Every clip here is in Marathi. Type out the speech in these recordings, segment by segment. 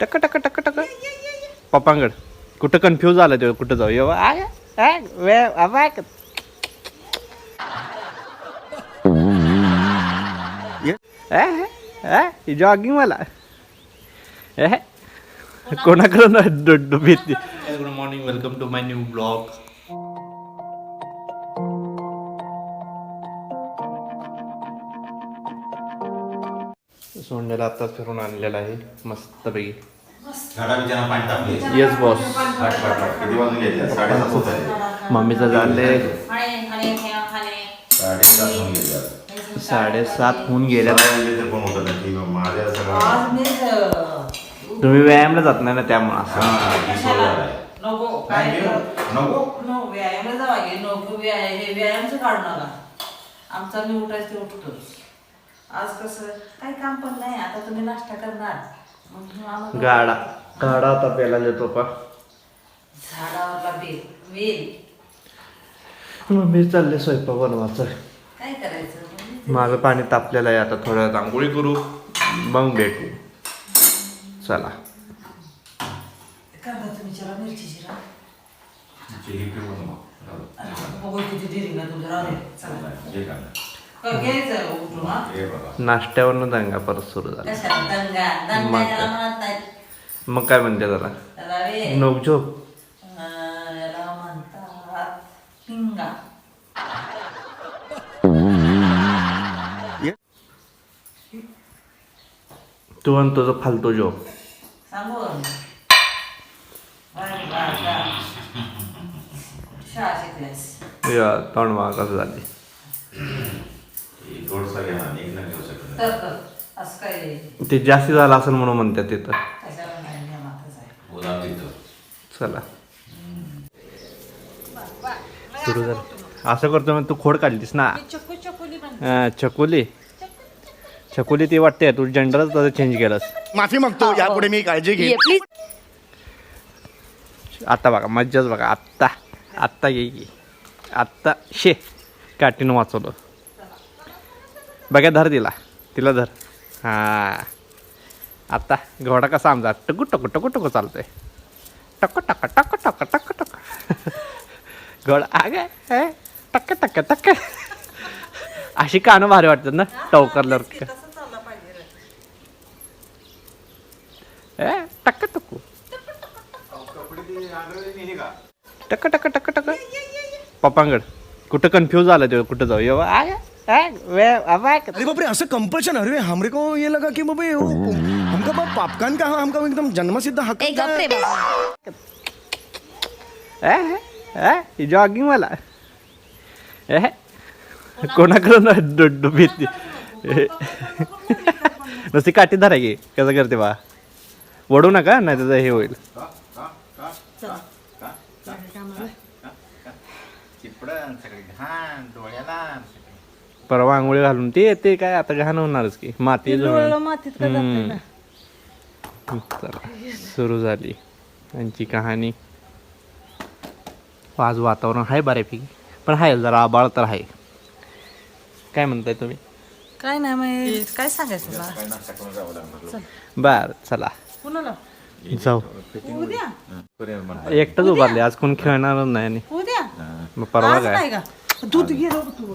टक टक टक टक पप्पांकड. कुठं कन्फ्यूज झालं ते कुठं जाऊ? येऊ आय आय वे आबाय जॉगिंग मला ए कोणाकडून good morning welcome to my new blog सोंड्याला आत्ताच फिरून आणलेला आहे. पाणी टाकले. येस बॉस मम्मीचं झालंय साडेसात होऊन गेल्या तुम्ही व्यायामला जात नाही ना त्यामुळे असं. हा, व्यायामला जावा व्यायाम हे व्यायामचं काढू नका. आमचा मी उठायचं ते उठतोच आज कसं काही काम पण नाही आता तुम्ही नाश्ता करणार. मग तुम्ही आम्हाला- गाडा. गाडा आता प्यायला देतो पा. झाडावरला बेल. वेल मम्मी चालले स्वयंपाक बनवायचं. काय करायचं? माझं पाणी तापलेलं आहे आता थोड्या वेळात आंघोळी करू. मग भेटू. चला. तुम्ही मिरची शिरा हे पिऊ नको. बघू किती दिली ना तुमच्या राहू दे. चला. का? नाश्त्यावरनं दंगा परत सुरू झाला मग काय? म्हणत नाही मग काय म्हणते जरा त्याला वे नोक झोप अं, याला म्हणतात पिंगा तू आणि तुझं फालतू झोप सांगू तोंड कसं झाली हे थोडंसं घ्या ना, एक नाही घेऊ शकत नाही. तर तर असं काय ते जास्ती झालं असेल म्हणून म्हणतात तिथं. कशाला नाही नियमातच आहे गुलाब तिथं. चला. सुरू झालं. असं करतो मग तू खोड काढलीस ना. चकोली हा, चकोली? चकोली ती वाटते तू जेंडरच तसं चेंज केलंस. माफी मागतो यापुढे मी काळजी घेईन. आता बघा मज्जाच बघा. आत्ता आत्ता येई की. आत्ता शे. काठीनं वाचवलं. बघा धर तिला. तिला धर. हां. आता घोडा कसा आमचा? टकू टकू टकू टकू चालतोय. टक टक टक टक टक टक. घोडा आगे हे टक्क टक्क टक्क. अशी कानं भारी वाटतात ना टवकरल्यावर ए टक्क टक्कू. टक टक टक टक पप्पांकड कुठं कन्फ्यूज झालं ते कुठं जाऊ? आय अरे बापरे असं कंपल्शन अरे हमरे को ये लगा कि बाबा हमका बाप पापकान का हमका एकदम जन्मसिद्ध हक्क का- ए जॉगिंग मला ए कोणाकडून भीती नुसती काठी धरा की कसं करते बा वडू नका नाही त्याचं हे होईल चिपळण, सगळी घाण, डोळ्याला. परवा आंघोळी घालून. ते ते काय आता घाण होणारच की. माती मातीत. चला सुरू झाली त्यांची कहाणी. आज वातावरण आहे बऱ्यापैकी पण आहे जरा आबाळ तर आहे. काय म्हणताय तुम्ही? काय नाही मग काय सांगायचं. बर चला. कुणाला? जाऊ. उद्या? म्हणतात. एकटंच उभारले आज कोण खेळणार नाही आणि उद्या? मग परवा आज काय? नाही का? दूध घे तू.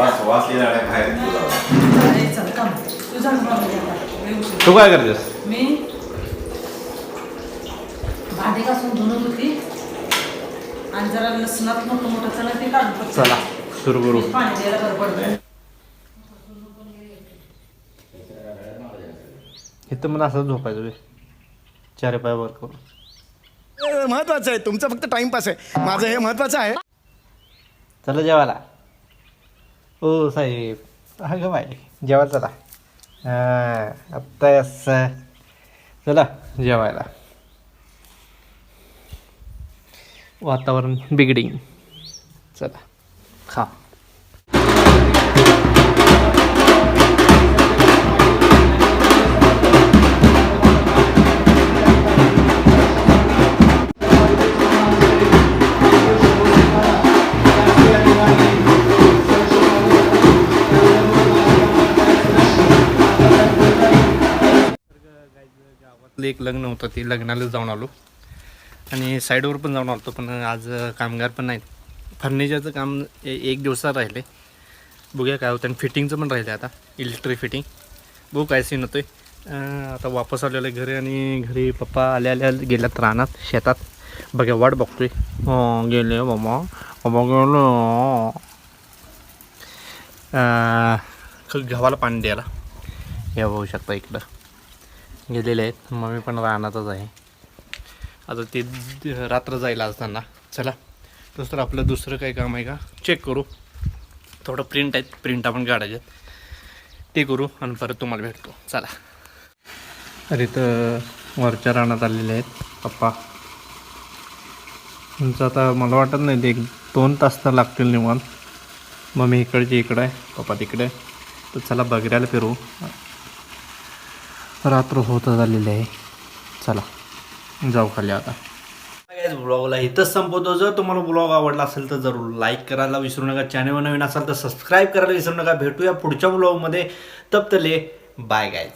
वास बाहेर. तू काय करतेस मी भांडी घासून धुणं होती आणि जरा लसणात मोठं मोठं चला ते काढून टाक. चला सुरू करू पाणी द्यायला बरं पडतं इथं मला असं झोपायचं बे. चार पाय वर करून महत्वाचं आहे तुमचं फक्त टाइमपास आहे माझं हे महत्वाचं आहे चला जेवायला ओ साहेब हा ग बाय जेवायला चला हा आत्ता असं चला जेवायला वातावरण बिगडिंग चला खा एक लग्न होतं ते लग्नाला जाऊन आलो. आणि साईडवर पण जाऊन आलो पण आज कामगार पण नाहीत. फर्निचरचं काम ए- एक दिवसात राहिले. बघूया काय होतं. आणि फिटिंगचं पण राहिलं आता इलेक्ट्रिक फिटिंग. बघू काय सीन होतोय. आता वापस आलेलं आहे घरी आणि घरी पप्पा आल्या आल्या गेल्यात रानात शेतात. बघा वाट बघतोय. हो गेले बाबा बाबा गेलो. गव्हाला पाणी द्यायला. या बघू शकता इकडं. गेलेले आहेत. मम्मी पण रानातच आहे. आता ते रात्र जायला असताना. चला. दुसरं आपलं दुसरं काही काम आहे का? चेक करू. थोडं प्रिंट आहेत. प्रिंट आपण काढायचे ते करू आणि परत तुम्हाला भेटतो. चला. अरे तर वरच्या रानात आलेले आहेत पप्पा. तुमचं आता मला वाटत नाही ते एक दोन तास तर लागतील निवांत. मम्मी इकडची इकडं आहे पप्पा तिकडे. आहे. तर चला बघायला फिरू. रात्र होत झालेली आहे. चला जाऊ खाली आता. ब्लॉगला इथंच संपवतो. जर तुम्हाला ब्लॉग आवडला असेल तर जरूर लाईक करायला विसरू नका. चॅनलवर नवीन असाल तर सबस्क्राईब करायला विसरू नका. भेटूया पुढच्या ब्लॉगमध्ये तप्तले बाय गायज